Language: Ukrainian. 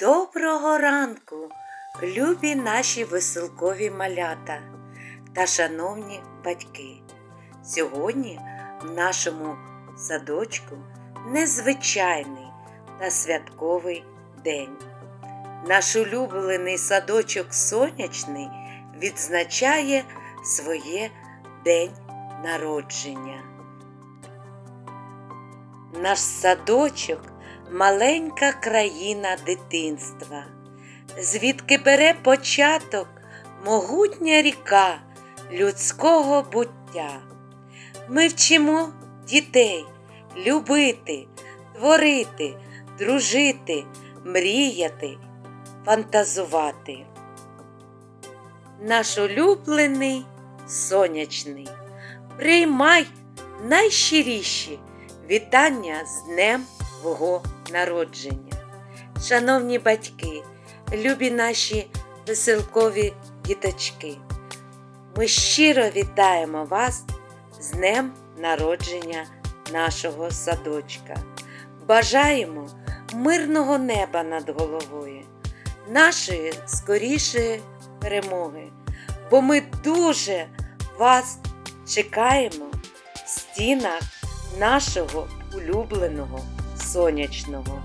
Доброго ранку, любі наші веселкові малята та шановні батьки. Сьогодні в нашому садочку незвичайний та святковий день. Наш улюблений садочок сонячний відзначає своє день народження. Наш садочок маленька країна дитинства, звідки бере початок могутня ріка людського буття. Ми вчимо дітей любити, творити, дружити, мріяти, фантазувати. Наш улюблений сонячний, приймай найщиріші вітання з Днем Твого народження. Шановні батьки, любі наші веселкові діточки, ми щиро вітаємо вас з Днем народження нашого садочка. Бажаємо мирного неба над головою, нашої скорішої перемоги, бо ми дуже вас чекаємо в стінах нашого улюбленого сонячного.